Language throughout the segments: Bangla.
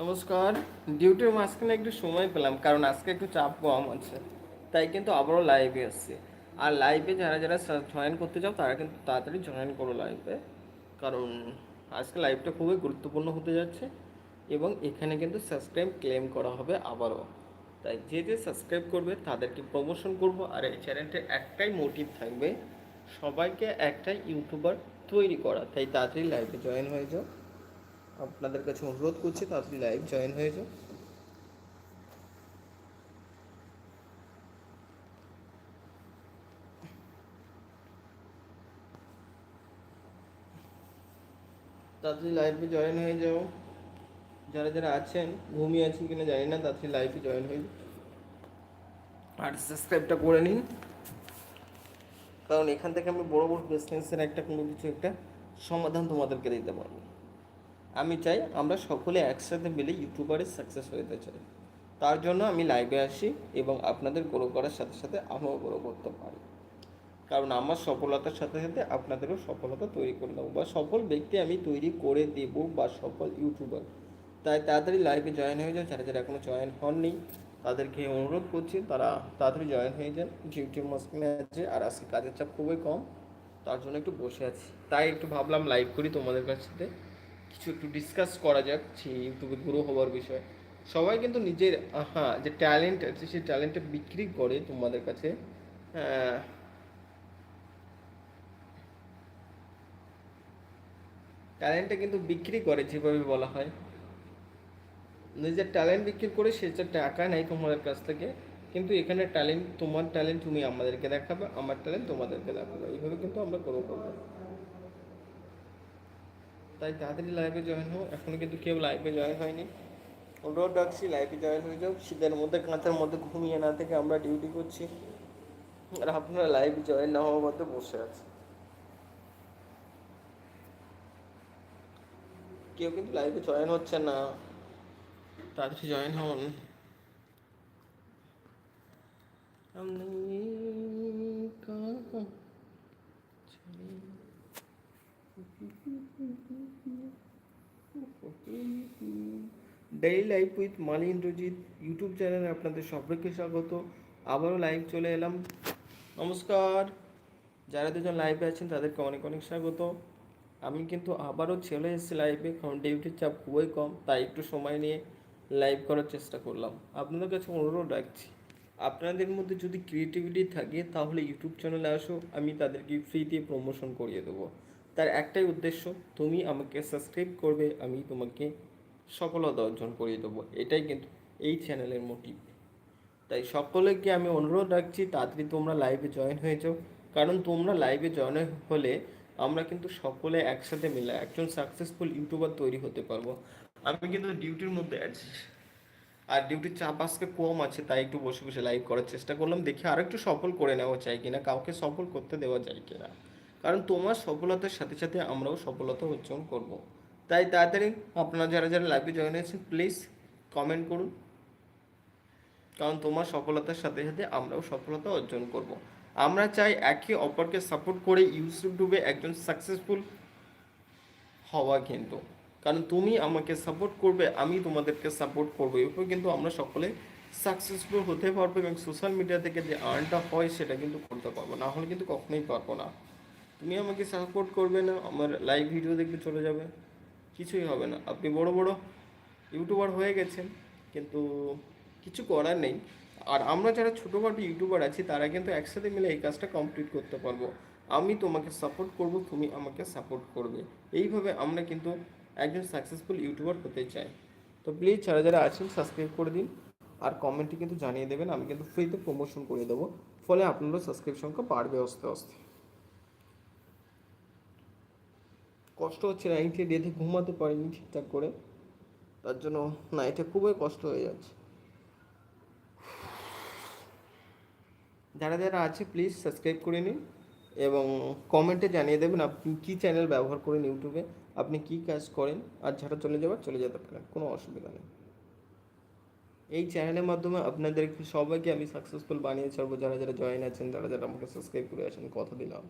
নমস্কার। ডিউটির মাঝখানে একটু সময় পেলাম, কারণ আজকে একটু চাপ কম আছে। তাই কিন্তু আবারও লাইভে আসছি। আর লাইভে যারা যারা জয়েন করতে চাও, তারা কিন্তু তাড়াতাড়ি জয়েন করো লাইভে কারণ আজকে লাইভটা খুবই গুরুত্বপূর্ণ হতে যাচ্ছে এবং এখানে কিন্তু সাবস্ক্রাইব ক্লেম করা হবে আবারও। তাই যে যে সাবস্ক্রাইব করবে, তাদেরকে প্রমোশন করব। আর এই চ্যানেলটার একটাই মোটিভ থাকবে, সবাইকে একটাই ইউটিউবার তৈরি করা। তাই তাড়াতাড়ি লাইভে জয়েন হয়ে যাও। আপনাদের কাছে অনুরোধ করছি তাড়াতাড়ি লাইভ জয়েন হয়ে যাও। তাড়াতাড়ি লাইভে জয়েন হয়ে যাও। যারা যারা আছেন, ঘুমিয়ে আছেন কিনা জানি না, তাড়াতাড়ি লাইভে জয়েন হয়ে আর সাবস্ক্রাইবটা করে নিন। কারণ এখান থেকে আমি বড় বড় বিজনেসের একটা কোনো কিছু একটা সমাধান তোমাদেরকে দিতে পারব। আমি চাই আমরা সকলে একসাথে মিলে ইউটিউবারে সাকসেস হতে চাই। তার জন্য আমি লাইভে আসি এবং আপনাদের গ্রো করার সাথে সাথে আমিও গ্রো করতে পারি। কারণ আমার সফলতার সাথে সাথে আপনাদেরও সফলতা তৈরি করে দেবো বা সফল ব্যক্তি আমি তৈরি করে দেব বা সফল ইউটিউবার। তাই তাড়াতাড়ি লাইভে জয়েন হয়ে যান, যারা যারা এখনও জয়েন হননি, তাদেরকে অনুরোধ করছি তারা তাড়াতাড়ি জয়েন হয়ে যান। ইউটিউব মাঝখানে আছে আর আজকে কাজের চাপ খুবই কম, তার জন্য একটু বসে আছি। তাই একটু ভাবলাম লাইভ করি তোমাদের কাছ থেকে। কিছু একটু ডিসকাস করা যাক যে ইউটিউবে গ্রো হওয়ার বিষয়ে। সবাই কিন্তু নিজের হ্যাঁ যে ট্যালেন্ট আছে, সেই ট্যালেন্টটা বিক্রি করে তোমাদের কাছে ট্যালেন্টটা কিন্তু বিক্রি করে, যেভাবে বলা হয়। নিজের ট্যালেন্ট বিক্রি করে সেটা টাকা নেয় তোমাদের কাছ থেকে, কিন্তু এখানে ট্যালেন্ট তোমার ট্যালেন্ট তুমি আমাদেরকে দেখাবে, আমার ট্যালেন্ট তোমাদেরকে দেখাবে। এইভাবে কিন্তু আমরা গ্রো করব তাই তাড়াতাড়ি লাইভে জয়েন হো এখনও কিন্তু কেউ লাইভে জয়েন হয়নি। অনুরোধ রাখছি লাইভে জয়েন হয়ে যাও। শীতের মধ্যে কাঁথার মধ্যে ঘুমিয়ে না থেকে আমরা ডিউটি করছি। আর আপনারা লাইভে জয়েন না হওয়ার মধ্যে বসে আছে কেউ কিন্তু লাইভে জয়েন হচ্ছে না। তাড়াতাড়ি জয়েন হন। আমি daily life with Mali Indrajit YouTube চ্যানেলে আপনাদের সবাইকে স্বাগত। আবারও লাইভ চলে এলাম। নমস্কার। যারা দুজন লাইভে আছেন, তাদেরকে অনেক অনেক স্বাগত। আমি কিন্তু আবারও চলে এসেছি লাইভে কারণ ডিউটির চাপ খুবই কম, তাই একটু সময় নিয়ে লাইভ করার চেষ্টা করলাম। আপনাদের কাছে অনুরোধ রাখছি, আপনাদের মধ্যে যদি ক্রিয়েটিভিটি থাকে, তাহলে ইউটিউব চ্যানেলে আসো, আমি তাদেরকে ফ্রিতে প্রমোশন করিয়ে দেবো। তার একটাই উদ্দেশ্য, তুমি আমাকে সাবস্ক্রাইব করবে, আমি তোমাকে সফলতা অর্জন করিয়ে দেবো। এটাই কিন্তু এই চ্যানেলের মোটিভ তাই সকলকে আমি অনুরোধ রাখছি, তাড়াতাড়ি তোমরা লাইভে জয়েন হয়ে যাও। কারণ তোমরা লাইভে জয়েন হলে আমরা কিন্তু সকলে একসাথে মিলে একজন সাকসেসফুল ইউটিউবার তৈরি হতে পারব। আমি কিন্তু ডিউটির মধ্যে আছি। আর ডিউটির চাপ আজকে কম আছে, তাই একটু বসে বসে লাইভ করার চেষ্টা করলাম। দেখি আর একটু সফল করে নেওয়া চাই কিনা, কাউকে সফল করতে দেওয়া যায় কিনা। কারণ তোমার সফলতার সাথে সাথে আমরাও সফলতা অর্জন করব। তাই তাড়াতাড়ি আপনারা যারা যারা লাইভে জয়েন হয়েছেন প্লিজ কমেন্ট করুন। কারণ তোমার সফলতার সাথে সাথে আমরাও সফলতা অর্জন করব। আমরা চাই একে অপরকে সাপোর্ট করে ইউটিউবে একজন সাকসেসফুল হওয়া কিন্তু। কারণ তুমি আমাকে সাপোর্ট করবে, আমি তোমাদেরকে সাপোর্ট করব। এরপর কিন্তু আমরা সকলে সাকসেসফুল হতে পারব এবং সোশ্যাল মিডিয়া থেকে যে আর্নটা হয় সেটা কিন্তু করতে পারব। না হলে কিন্তু কখনোই পারব না। তুমি আমাকে সাপোর্ট করবে না, আমার লাইভ ভিডিও দেখবে চলে যাবে, কিছুই হবে না। আপনি বড় বড় ইউটিউবার হয়ে গেছেন, কিন্তু কিছু করার নেই। আর আমরা যারা ছোটোখাটো ইউটিউবার আছি, তারা কিন্তু একসাথে মিলে এই কাজটা কমপ্লিট করতে পারব। আমি তোমাকে সাপোর্ট করব, তুমি আমাকে সাপোর্ট করবে। এইভাবে আমরা কিন্তু একজন সাকসেসফুল ইউটিউবার হতে চাই। তো প্লিজ যারা যারা আছেন সাবস্ক্রাইব করে দিন। আর কমেন্টে কিন্তু জানিয়ে দেবেন, আমি কিন্তু ফ্রিতে প্রমোশন করে দেবো। ফলে আপনারও সাবস্ক্রাইব সংখ্যা বাড়বে আস্তে আস্তে। কষ্ট হচ্ছে নাইটে ডেতে ঘুমাতে পারিনি ঠিকঠাক করে। তার জন্য নাইটে খুবই কষ্ট হয়ে যাচ্ছে। যারা যারা আছে প্লিজ সাবস্ক্রাইব করে নিন এবং কমেন্টে জানিয়ে দেবেন আপনি কী চ্যানেল ব্যবহার করেন ইউটিউবে, আপনি কী কাজ করেন, আর যারা চলে যাবার চলে যেতে পারেন, কোনো অসুবিধা নেই। এই চ্যানেলের মাধ্যমে আপনাদের সবাইকে আমি সাকসেসফুল বানিয়ে ছাড়বো। যারা যারা জয়েন আছেন, যারা যারা আমাকে সাবস্ক্রাইব করে আছেন, কথা দিলাম।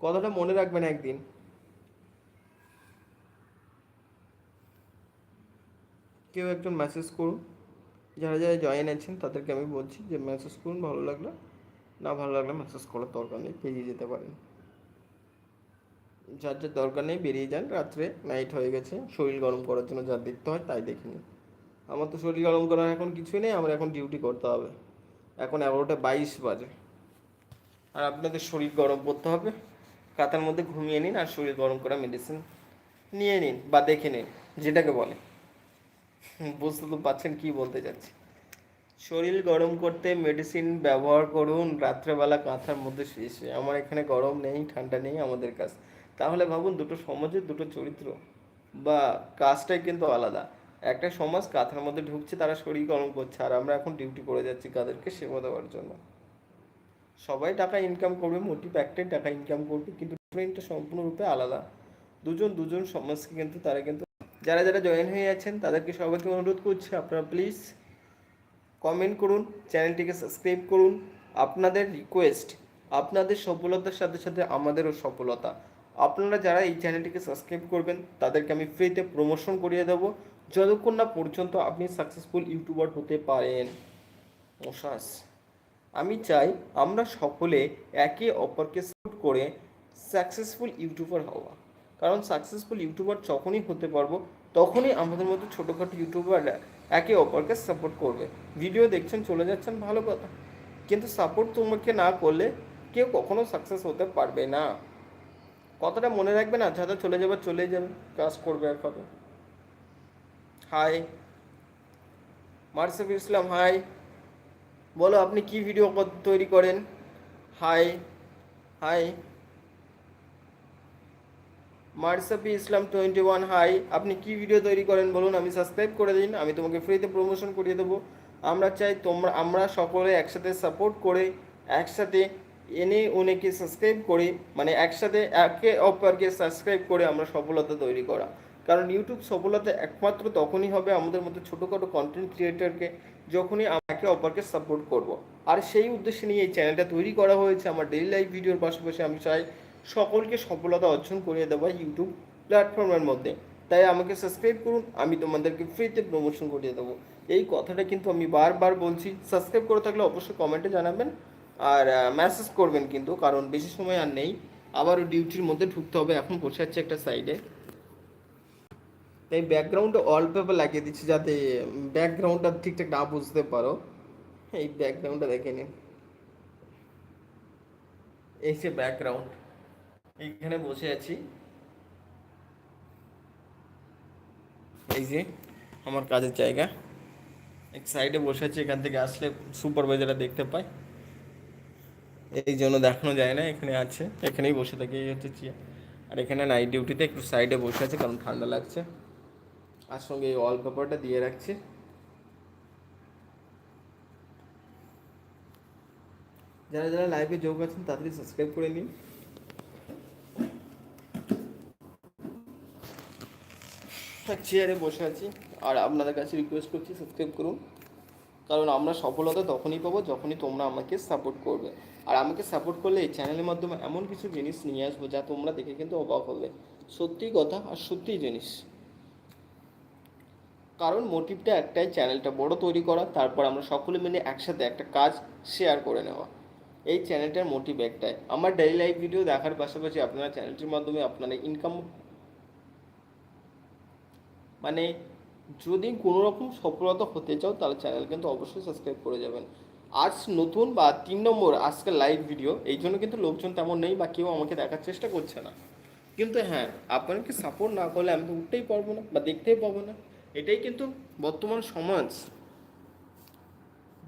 কথাটা মনে রাখবেন একদিন কেউ একজন মেসেজ করুন। যারা যারা জয়েন আছেন, তাদেরকে আমি বলছি যে মেসেজ করুন, ভালো লাগলে। না ভালো লাগলে মেসেজ করার দরকার নেই, বেরিয়ে যেতে পারেন। যার যার দরকার নেই, বেরিয়ে যান। রাত্রে নাইট হয়ে গেছে, শরীর গরম করার জন্য যা দেখতে হয় তাই দেখে নিন। আমার তো শরীর গরম করার এখন কিছুই নেই, আমার এখন ডিউটি করতে হবে। এখন এগারোটা বাইশ বাজে। আর আপনাদের শরীর গরম করতে হবে। কাতার মধ্যে ঘুমিয়ে নিন আর শরীর গরম করা মেডিসিন নিয়ে নিন বা দেখে নিন, যেটাকে বলে। বুঝতে তো পারছেন কি বলতে চাচ্ছি। শরীর গরম করতে মেডিসিন ব্যবহার করুন, রাত্রেবেলা কাঁথার মধ্যে শুয়ে আমার এখানে গরম নেই, ঠান্ডা নেই আমাদের কাছে তাহলে ভাবুন, দুটো সমাজের দুটো চরিত্র বা কাজটাই কিন্তু আলাদা। একটা সমাজ কাঁথার মধ্যে ঢুকছে, তারা শরীর গরম করছে। আর আমরা এখন ডিউটি করে যাচ্ছি কাদেরকে সেবা দেওয়ার জন্য। সবাই টাকা ইনকাম করবে মোটিভ একটাই, টাকা ইনকাম করবে। কিন্তু সম্পূর্ণরূপে আলাদা। দুজন দুজন সমাজকে কিন্তু তারা কিন্তু যারা যারা জয়েন হয়ে আছেন, তাদেরকে সবাইকে অনুরোধ করছি আপনারা প্লিজ কমেন্ট করুন চ্যানেলটিকে সাবস্ক্রাইব করুন। আপনাদের রিকোয়েস্ট আপনাদের সফলতার সাথে সাথে আমাদেরও সফলতা। আপনারা যারা এই চ্যানেলটিকে সাবস্ক্রাইব করবেন, তাদেরকে আমি ফ্রিতে প্রমোশন করিয়ে দেবো। যতক্ষণ না পর্যন্ত আপনি সাকসেসফুল ইউটিউবার হতে পারেন। মশাস আমি চাই আমরা সকলে একে অপরকে সাপোর্ট করে সাকসেসফুল ইউটিউবার হওয়া। কারণ সাকসেসফুল ইউটিউবার যখনই হতে পারব, তখনই আমাদের মতো ছোটোখাটো ইউটিউবাররা একে অপরকে সাপোর্ট করবে। ভিডিও দেখছেন, চলে যাচ্ছেন, ভালো কথা। কিন্তু সাপোর্ট তোমাকে না করলে কেউ কখনো সাকসেস হতে পারবে না। কথাটা মনে রাখবে না যারা চলে যাবে চলে যাবে, কাজ করবে আর কবে। হাই মার্সেফ ইসলাম হাই বলো, আপনি কি ভিডিও তৈরি করেন? হাই হাই মার্সাপি ইসলাম টোয়েন্টি ওয়ান হাই আপনি কি ভিডিও তৈরি করেন বলুন, আমি সাবস্ক্রাইব করে দিন, আমি তোমাকে ফ্রিতে প্রমোশন করিয়ে দেবো। আমরা চাই তোমরা, আমরা সকলে একসাথে সাপোর্ট করে, একসাথে এনে ওনেকে সাবস্ক্রাইব করি মানে একসাথে একে অপরকে সাবস্ক্রাইব করে আমরা সফলতা তৈরি করা। কারণ ইউটিউব সফলতা একমাত্র তখনই হবে আমাদের মতো ছোটোখাটো কন্টেন্ট ক্রিয়েটরকে যখনই একে অপরকে সাপোর্ট করব। আর সেই উদ্দেশ্যে নিয়ে এই চ্যানেলটা তৈরি করা হয়েছে, আমার ডেইলি লাইফ ভিডিওর পাশাপাশি আমি চাই সকলকে সফলতা অর্জন করিয়ে দেওয়া ইউটিউব প্ল্যাটফর্মের মধ্যে। তাই আমাকে সাবস্ক্রাইব করুন, আমি তোমাদেরকে ফ্রিতে প্রমোশন করিয়ে দেবো। এই কথাটা কিন্তু আমি বারবার বলছি সাবস্ক্রাইব করে থাকলে অবশ্যই কমেন্টে জানাবেন আর মেসেজ করবেন কিন্তু, কারণ বেশি সময় আর নেই। আবারও ডিউটির মধ্যে ঢুকতে হবে, এখন বসে আছে একটা সাইডে তাই ব্যাকগ্রাউন্ডে ওয়ালপেপার লাগিয়ে দিচ্ছি যাতে ব্যাকগ্রাউন্ডটা ঠিকঠাক না বুঝতে পারো। এই ব্যাকগ্রাউন্ডটা দেখে নিন। এই যে ব্যাকগ্রাউন্ড এইখানে বসে আছি। এই যে আমার কাজের জায়গা। এক সাইডে বসে আছি, এখান থেকে আসলে সুপারভাইজাররা দেখতে পায়। এই জন্য দেখানো যায় না, এখানে আছে। এখানেই বসে থাকে, এই হচ্ছে চেয়ার আর এখানে নাইট ডিউটিতে একটু সাইডে বসে আছে, কারণ ঠান্ডা লাগছে। আর সঙ্গে এই ওয়ালপেপারটা দিয়ে রাখছি। যারা যারা লাইভে যোগ আছেন, তাড়াতাড়ি সাবস্ক্রাইব করে নিন। চেয়ারে বসে আছি। আর আপনাদের কাছে রিকোয়েস্ট করছি সাবস্ক্রাইব করুন। কারণ আমরা সফলতা তখনই পাবো যখনই তোমরা আমাকে সাপোর্ট করবে। আর আমাকে সাপোর্ট করলে এই চ্যানেলের মাধ্যমে এমন কিছু জিনিস নিয়ে আসব যা তোমরা দেখে কিন্তু অবাক হবে। সত্যি কথা আর সত্যি জিনিস। কারণ মোটিভটা একটাই চ্যানেলটা বড় তৈরি করা, তারপর আমরা সকলে মিলে একসাথে একটা কাজ শেয়ার করে নেওয়া। এই চ্যানেলটার মোটিভ একটাই। আমার ডেইলি লাইফ ভিডিও দেখার পাশাপাশি আপনারা চ্যানেলটির মাধ্যমে আপনারা ইনকাম মানে যদি কোনো রকম সফলতা হতে চাও, তাহলে চ্যানেল কিন্তু অবশ্যই সাবস্ক্রাইব করে যাবেন। আজ নতুন বা তিন নম্বর আজকের লাইভ ভিডিও এই জন্য কিন্তু লোকজন তেমন নেই বা কেউ আমাকে দেখার চেষ্টা করছে না। কিন্তু হ্যাঁ আপনাকে সাপোর্ট না করলে আমি তো উঠতেই পারব না বা দেখতেই পাবো না। এটাই কিন্তু বর্তমান সমাজ।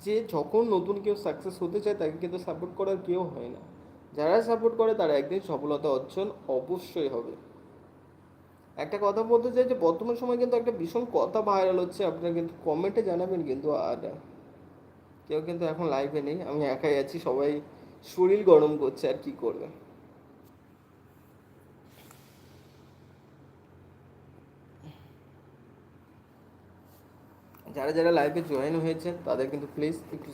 যে যখন নতুন কেউ সাকসেস হতে চায়, তাকে কিন্তু সাপোর্ট করার কেউ হয় না। যারা সাপোর্ট করে, তারা একদিন সফলতা অর্জন অবশ্যই হবে। একটা কথা বলতে চাই যে বর্তমান সময় কিন্তু একটা ভীষণ কথা ভাইরাল হচ্ছে, আপনারা কিন্তু কমেন্টে জানাবেন কিন্তু, আর কেউ কিন্তু এখন লাইভে নেই, আমি একাই আছি, সবাই শরীর গরম করছে, আর কি করবে? যারা যারা লাইভে জয়েন হয়েছেন, তাদের কিন্তু প্লিজ একটু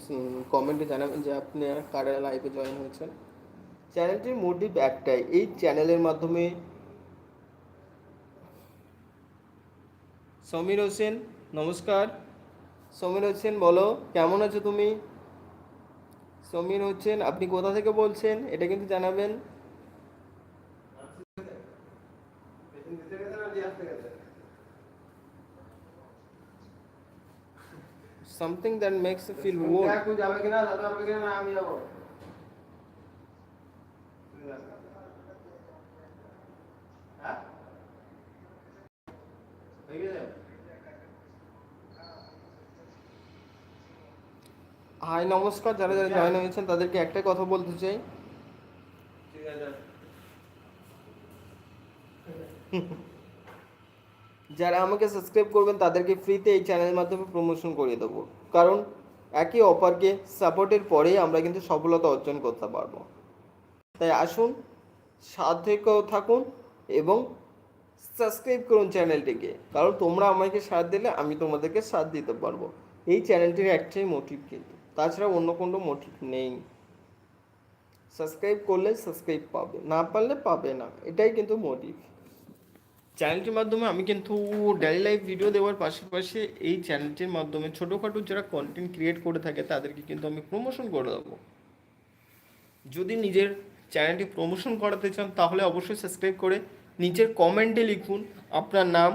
কমেন্টে জানাবেন যে আপনি কারা লাইভে জয়েন হয়েছেন। চ্যানেলটির মোটিভ একটাই, এই চ্যানেলের মাধ্যমে সমীর হোসেন নমস্কার। সমীর হোসেন বলো কেমন আছো তুমি? সমীর হোসেন আপনি কোথা থেকে বলছেন? এটা কিন্তু জানাবেন। Something that makes you feel warm তুই যাবে কিনা যাবে পারবে কিনা না আমি যাব হ্যাঁ হয়ে গেছে হাই নমস্কার, যারা যারা জয়েন হয়েছেন, তাদেরকে একটাই কথা বলতে চাই। যারা আমাকে সাবস্ক্রাইব করবেন, তাদেরকে ফ্রিতে এই চ্যানেলের মাধ্যমে প্রমোশন করিয়ে দেবো। কারণ একে অপরকে সাপোর্টের পরেই আমরা কিন্তু সফলতা অর্জন করতে পারব। তাই আসুন সাথেও থাকুন এবং সাবস্ক্রাইব করুন চ্যানেলটিকে কারণ তোমরা আমাকে সাথ দিলে আমি তোমাদেরকে সাথ দিতে পারব। এই চ্যানেলটির একটাই মোটিভ কিন্তু। তাছাড়া অন্য কোনো মোটিভ নেই। সাবস্ক্রাইব করলে সাবস্ক্রাইব পাবে, না পারলে পাবে না, এটাই কিন্তু মোটিভ চ্যানেলটির মাধ্যমে আমি কিন্তু ডেলি লাইভ ভিডিও দেওয়ার পাশাপাশি এই চ্যানেলটির মাধ্যমে ছোটোখাটো যারা কন্টেন্ট ক্রিয়েট করে থাকে, তাদেরকে কিন্তু আমি প্রমোশন করে দেবো। যদি নিজের চ্যানেলটি প্রমোশন করাতে চান, তাহলে অবশ্যই সাবস্ক্রাইব করে নিচের কমেন্টে লিখুন আপনার নাম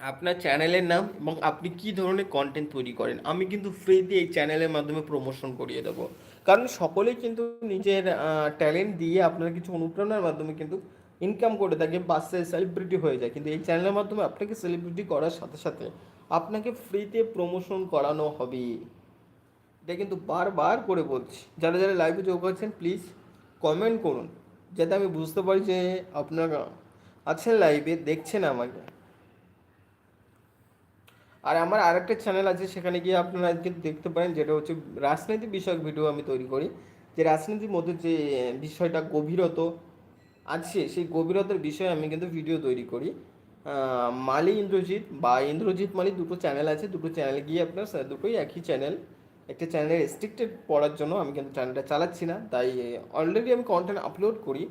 আপনার চ্যানেলের নাম এবং আপনি কী ধরনের কন্টেন্ট তৈরি করেন, আমি কিন্তু ফ্রিতে এই চ্যানেলের মাধ্যমে প্রমোশন করিয়ে দেবো। কারণ সকলেই কিন্তু নিজের ট্যালেন্ট দিয়ে আপনার কিছু অনুপ্রেরণার মাধ্যমে কিন্তু ইনকাম করে থাকে বাসে সেলিব্রিটি হয়ে যায়। কিন্তু এই চ্যানেলের মাধ্যমে আপনাকে সেলিব্রিটি করার সাথে সাথে আপনাকে ফ্রিতে প্রমোশন করানো হবে। এটা কিন্তু বারবার করে বলছি। যারা যারা লাইভে যোগ করছেন প্লিজ কমেন্ট করুন। যাতে আমি বুঝতে পারি যে আপনারা আছেন লাইভে দেখছেন আমাকে। আর আমার আরেকটা চ্যানেল আছে, সেখানে গিয়ে আপনারা আজকে দেখতে পারেন, যেটা হচ্ছে রাজনীতি বিষয়ক ভিডিও আমি তৈরি করি। যে রাজনীতির মধ্যে যে বিষয়টা গভীরত আছে, সেই গভীরতার বিষয়ে আমি কিন্তু ভিডিও তৈরি করি। মালি ইন্দ্রজিৎ বা ইন্দ্রজিৎ মালি দুটো চ্যানেল আছে, দুটো চ্যানেল গিয়ে আপনার দুটোই একই চ্যানেল একটা চ্যানেলের রেস্ট্রিক্টেড পড়ার জন্য আমি কিন্তু চ্যানেলটা চালাচ্ছি না, তাই অলরেডি আমি কন্টেন্ট আপলোড করি।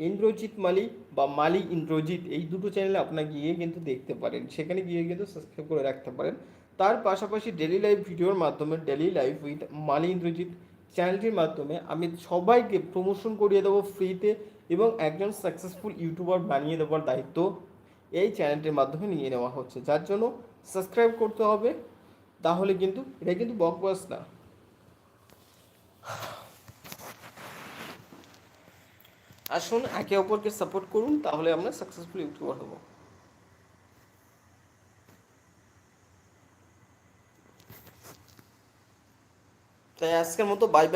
ইন্দ্রজিৎ মালি বা মালি ইন্দ্রজিৎ, এই দুটো চ্যানেলে আপনার গিয়ে কিন্তু দেখতে পারেন। সেখানে গিয়ে কিন্তু সাবস্ক্রাইব করে রাখতে পারেন। তার পাশাপাশি ডেলি লাইভ ভিডিওর মাধ্যমে daily live with Mali Indrajit চ্যানেলটির মাধ্যমে আমি সবাইকে প্রমোশন করিয়ে দেবো ফ্রিতে এবং একজন সাকসেসফুল ইউটিউবার বানিয়ে দেওয়ার দায়িত্ব এই চ্যানেলটির মাধ্যমে নিয়ে নেওয়া হচ্ছে। যার জন্য সাবস্ক্রাইব করতে হবে। তাহলে কিন্তু এটা কিন্তু বকবাস না আসুন, একে অপরকে সাপোর্ট করুন, তাহলে আমরা সাকসেসফুল ইউটিউবার হব। তাই আজকের মতো বাই বাই